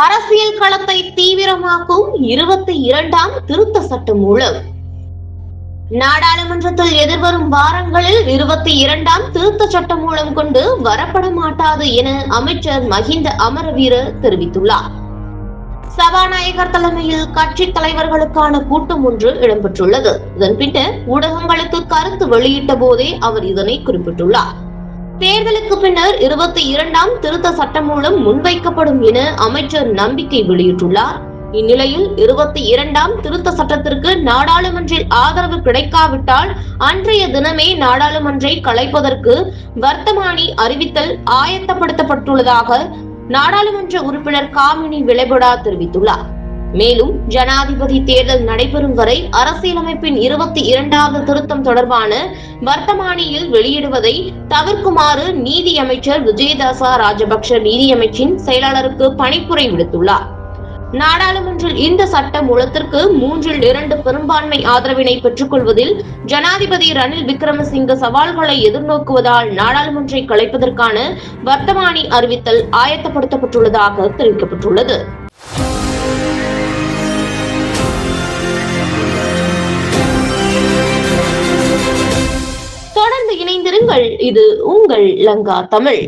அரசியல் களத்தை தீவிரமாக்கும் இருபத்தி இரண்டாம் திருத்த சட்டம் மூலம். நாடாளுமன்றத்தில் எதிர்வரும் வாரங்களில் இருபத்தி இரண்டாம் திருத்த சட்டம் மூலம் கொண்டு வரப்பட மாட்டாது என அமைச்சர் மஹிந்த அமரவீர தெரிவித்துள்ளார். சபாநாயகர் தலைமையில் கட்சி தலைவர்களுக்கான கூட்டம் ஒன்று இடம்பெற்றுள்ளது. இதன் பின்னர் ஊடகங்களுக்கு கருத்து வெளியிட்ட போதே அவர் இதனை குறிப்பிட்டுள்ளார். தேர்தலுக்கு பின்னர் இருபத்தி இரண்டாம் திருத்த சட்டம் மூலம் முன்வைக்கப்படும் என அமைச்சர் நம்பிக்கை வெளியிட்டுள்ளார். இந்நிலையில் இருபத்தி இரண்டாம் திருத்த சட்டத்திற்கு நாடாளுமன்றில் ஆதரவு கிடைக்காவிட்டால் அன்றைய தினமே நாடாளுமன்றை கலைப்பதற்கு வர்த்தமானி அறிவித்தல் ஆயத்தப்படுத்தப்பட்டுள்ளதாக நாடாளுமன்ற உறுப்பினர் காமினி விளைபடா தெரிவித்துள்ளார். மேலும் ஜனாதிபதி தேர்தல் நடைபெறும் வரை அரசியலமைப்பின் இருபத்தி இரண்டாவது திருத்தம் தொடர்பான வர்த்தமானியில் வெளியிடுவதை தவிர்க்குமாறு நீதியமைச்சர் விஜயதாசா ராஜபக்ஷ நீதியமைச்சின் செயலாளருக்கு பணிப்புரை விடுத்துள்ளார். நாடாளுமன்றில் இந்த சட்ட மூலத்திற்கு மூன்றில் இரண்டு பெரும்பான்மை ஆதரவினை பெற்றுக் கொள்வதில் ஜனாதிபதி ரணில் விக்ரமசிங்க சவால்களை எதிர்நோக்குவதால் நாடாளுமன்றை கலைப்பதற்கான வர்த்தமானி அறிவித்தல் ஆயத்தப்படுத்தப்பட்டுள்ளதாக தெரிவிக்கப்பட்டுள்ளது. கேளுங்கள் இது உங்கள் லங்கா தமிழ்.